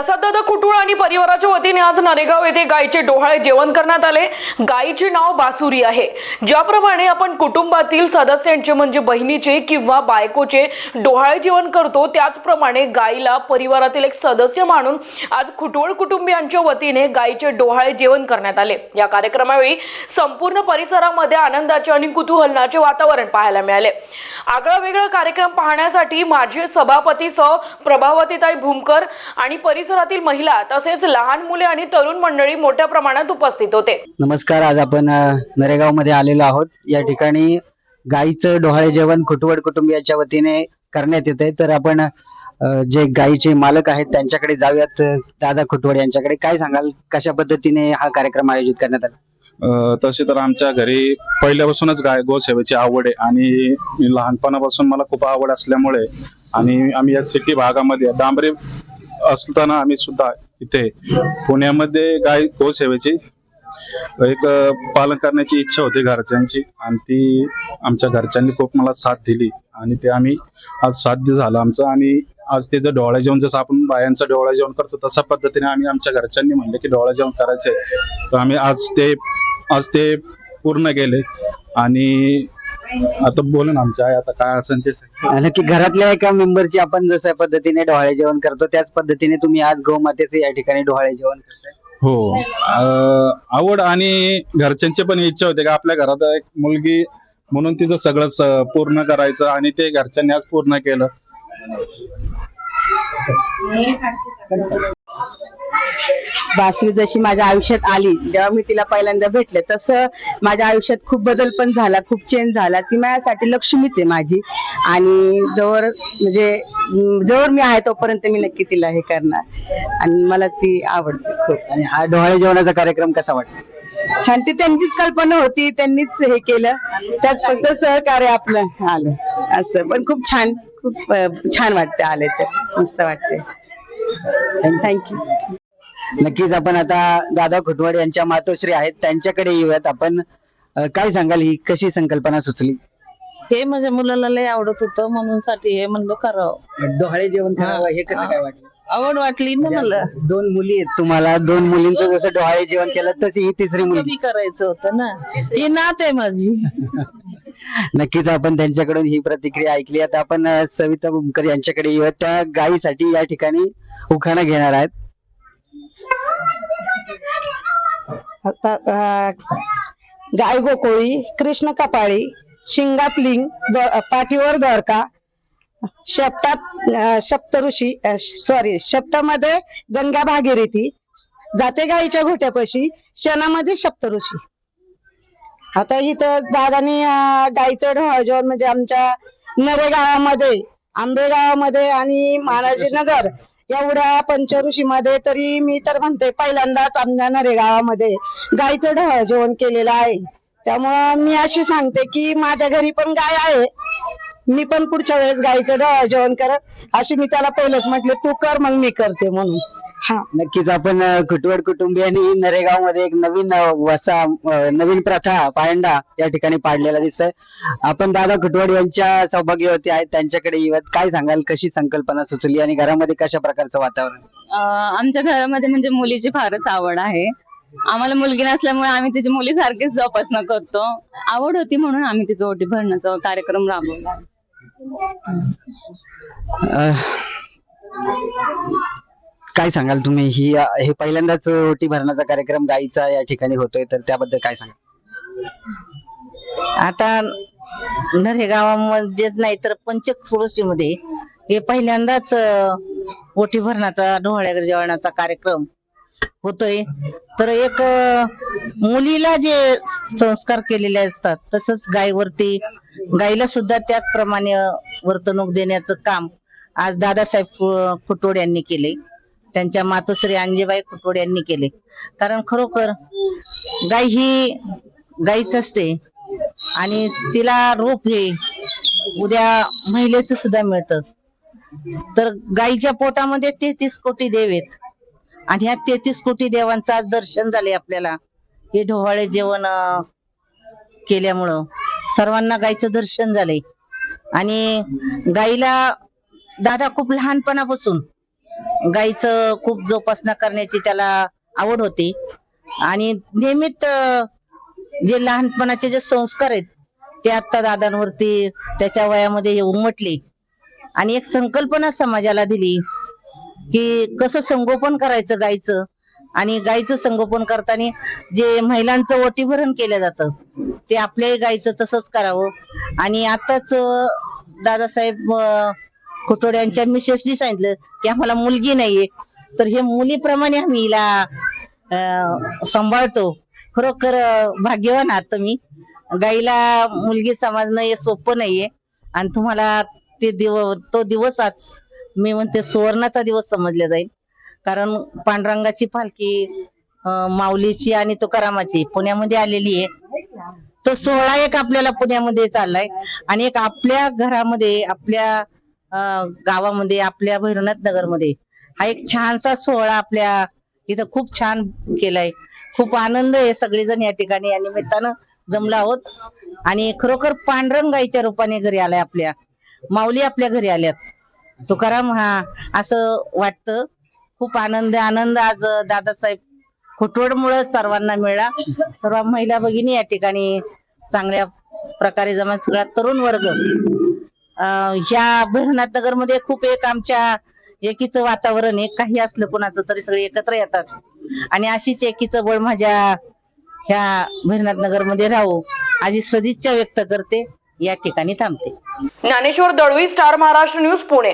प्रसाददादा कुटुळ आणि परिवाराच्या वतीने आज नरेगाव येथे गायीचे डोहाळे जेवण करण्यात आले. गायीचे नाव बासुरी आहे. ज्याप्रमाणे आपण कुटुंबातील सदस्यांचे म्हणजे बहिणीचे किंवा बायकोचे डोहाळे जेवण करतो त्याचप्रमाणे गायीला परिवारातील एक सदस्य मानून आज खुटवळ कुटुंबियांच्या वतीने गायीचे डोहाळे जेवण करण्यात आले. या कार्यक्रमावेळी संपूर्ण परिसरामध्ये आनंदाचे आणि कुतूहलनाचे वातावरण पाहायला मिळाले. आगळा वेगळा कार्यक्रम पाहण्यासाठी माजी सभापती सौ प्रभावतीताई भूमकर आणि परिसरातील महिला तसेच लहान मुले आणि तरुण मंडळी मोठ्या प्रमाणात उपस्थित होते. नमस्कार आज आपण नरेगावमध्ये आलेलो आहोत. या ठिकाणी गाईचं डोहाळे जेवण खुटवड कुटुंबियाच्या वतीने करण्यात येत आहे तर आपण जे गाईचे मालक आहेत त्यांच्याकडे जाऊयात. दादा खुटवड यांच्याकडे. काय सांगाल? कशा पद्धतीने हा कार्यक्रम आयोजित करण्यात आला? तसे तर आमच्या घरी पहिल्यापासूनच गाय गोसेवेची आवड आहे. आणि लहानपणापासून मला खूप आवड असल्यामुळे आणि आम्ही या सिटी भागामध्ये डांबरे असताना आम्ही सुद्धा इथे पुण्यामध्ये गाय गोसेवेची एक पालन करण्याची इच्छा होती घरच्यांची. आणि ती आमच्या घरच्यांनी खूप मला साथ दिली. आणि ते आम्ही आज साध्य झालं आमचं. आणि आज ते जर डोळा जेवण जसं आपण बायांचं डोळा जेवण करतो तशा पद्धतीने आम्ही आमच्या घरच्यांनी म्हणले की डोळा जेवण करायचे तर आम्ही आज ते आज ते पूर्ण केले आणि आता बोलून आमच्या आई आता काय असेल ते. नक्की घरातल्या एका मेंबरची आपण जशा पद्धतीने डोहाळे जेवण करतो त्याच पद्धतीने तुम्ही आज गोमातेचे या ठिकाणी डोहाळे जेवण करताय. हो. अं, आवड आणि घरच्यांची पण इच्छा होती का आपल्या घरात एक मुलगी म्हणून तिचं सगळं स- पूर्ण करायचं आणि ते घरच्यांनी आज पूर्ण केलं. बासरी जशी माझ्या आयुष्यात आली जेव्हा मी तिला पहिल्यांदा भेटले तसं माझ्या आयुष्यात खूप बदल पण झाला खूप चेंज झाला. ती माझ्यासाठी लक्ष्मीच आहे माझी. आणि जवळ म्हणजे जवळ मी आहे तोपर्यंत मी नक्की तिला हे करणार. आणि मला ती आवडते खूप. आणि हा डोहाळे जेवणाचा कार्यक्रम कसा वाटतो छान. ती त्यांचीच कल्पना होती त्यांनीच हे केलं. त्यात फक्त सहकार्य आपलं आलं. असं. पण खूप छान खूप छान वाटते आले तर. मस्त वाटते थँक्यू नक्कीच आपण आता दादा खुटवड यांच्या मातोश्री आहेत. त्यांच्याकडे येऊयात. आपण अ, काय सांगाल? ही कशी संकल्पना सुचली? हे माझ्या मुलाला लय आवडत होतं. म्हणून साठी हे म्हणलं करावं. डोहाळे जेवण करावं हे कसं काय वाटलं? आवड वाटली ना मला. दोन मुली आहेत तुम्हाला. दोन मुलींचं जसं डोहाळे जेवण केलं तशी ही तिसरी मुलगी. कमी करायचं होतं ना. ही नात आहे माझी. नक्कीच आपण त्यांच्याकडून ही प्रतिक्रिया ऐकली. आता आपण अ, सविता बुमकर यांच्याकडे येऊयात. त्या गायीसाठी या ठिकाणी उखाणा घेणार आहेत आता अं, गाय गोकोळी कृष्ण कपाळी शिंगात लिंग पाठीवर द्वारका शब्दात सप्तऋषी सॉरी शब्दामध्ये गंगा भागीरथी जाते गाईच्या घोट्यापाशी क्षणामध्ये सप्तऋषी आता इथं दादानी ढोळजेवण म्हणजे आमच्या नरे गावामध्ये आंबे गावामध्ये आणि महाराजी नगर एवढ्या पंचऋषी मध्ये तरी मी तर म्हणते पहिल्यांदाच आमच्या नरे गावामध्ये गायचं ढोळ जेवण केलेलं आहे. त्यामुळं मी अशी सांगते की माझ्या घरी पण गाय आहे. मी पण पुढच्या वेळेस गाईचं ढोळ जेवण करत अशी मी त्याला पहिलंच म्हटले तू कर मग मी करते म्हणून. हा. नक्कीच आपण अ, खुटवड कुटुंबियांनी नरेगावमध्ये एक नवीन अ, वसा अ, नवीन प्रथा पायंडा या ठिकाणी पाडलेला दिसतोय. आपण दादा खुटवड यांच्या सौभाग्यवती आहेत त्यांच्याकडे येऊयात. काय सांगाल कशी संकल्पना सुचली आणि घरामध्ये कशा प्रकारचं वातावरण? अं, आमच्या घरामध्ये म्हणजे मुलीची फारच आवड आहे. आम्हाला मुलगी नसल्यामुळे आम्ही तिची मुलीसारखीच जोपासना करतो. आवड होती म्हणून आम्ही तिचं ओटी भरण्याचा कार्यक्रम राबवला. अ, काय सांगाल तुम्ही? ही हे पहिल्यांदाच ओटी भरण्याचा कार्यक्रम गाईचा या ठिकाणी होतोय तर त्याबद्दल काय सांगाल? आता नरे गावामध्ये नाही तर पंचक्रोशीमध्ये हे पहिल्यांदाच ओटी भरण्याचा डोहाळ्या जेवणाचा कार्यक्रम होतोय. तर एक मुलीला जे संस्कार केलेले असतात तसंच गायवरती गायीला सुद्धा त्याचप्रमाणे वर्तणूक देण्याचं काम आज दादासाहेब फुटोड यांनी केले त्यांच्या मातोश्री अंजेबाई फुटोड यांनी केले. कारण खरोखर गाय ही गायीच असते आणि तिला रूप हे उद्या महिलेचं सुद्धा मिळतं. तर गायीच्या पोटामध्ये तेहतीस कोटी देव आहेत. आणि ह्या तेहतीस कोटी देवांचं आज दर्शन झाले आपल्याला. हे ढोवाळे जेवण केल्यामुळं सर्वांना गायीचं दर्शन झालंय. आणि गाईला दादा खूप लहानपणापासून गाईचं खूप जोपासना करण्याची त्याला आवड होती. आणि नियमित जे लहानपणाचे जे संस्कार आहेत ते आता दादांवरती त्याच्या वयामध्ये उमटले. आणि एक संकल्पना समाजाला दिली की कसं संगोपन करायचं गायचं आणि गायचं संगोपन करताना जे महिलांचं ओटीभरण केलं जातं ते आपल्याही गायचं तसंच करावं. आणि आताच दादासाहेब यांच्या मिसेसनी सांगितलं की आम्हाला मुलगी नाहीये. तर हे मुलीप्रमाणे आम्ही हिला सांभाळतो. खरोखर भाग्यवान आहात तुम्ही. गाईला मुलगी समजणं हे सोपं नाहीये. आणि तुम्हाला ते दिव तो दिवस आज मी म्हणते सुवर्णाचा दिवस समजला जाईल. कारण पांडुरंगाची पालखी माऊलीची आणि तुकारामाची पुण्यामध्ये आलेली आहे. तो सोहळा एक आपल्याला पुण्यामध्ये चाललाय. आणि एक आपल्या घरामध्ये आपल्या गावामध्ये आपल्या भैरवनाथ नगरमध्ये. हा एक छानसा सोहळा आपल्या इथं खूप छान केलाय. खूप आनंद आहे सगळेजण या ठिकाणी या निमित्तानं जमला आहोत. आणि खरोखर पांढरंगाईच्या रूपाने घरी आलाय आपल्या. माऊली आपल्या घरी आल्यात. तुकाराम हा असं वाटतं. खूप आनंद आनंद आज दादासाहेब खुटवडमुळे सर्वांना मिळाला. सर्व महिला भगिनी या ठिकाणी चांगल्या प्रकारे जमा सगळा तरुण वर्ग ह्या भरनाथ नगरमध्ये खूप एक आमच्या एकीचं वातावरण आहे. काही असलं कोणाचं तरी सगळे एकत्र येतात. आणि अशीच एकीचं बळ माझ्या ह्या भैरवनाथ नगरमध्ये राहू. आजी सदिच्छा व्यक्त करते. या ठिकाणी थांबते. Dnyaneshwar Dalvi star Maharashtra news Pune.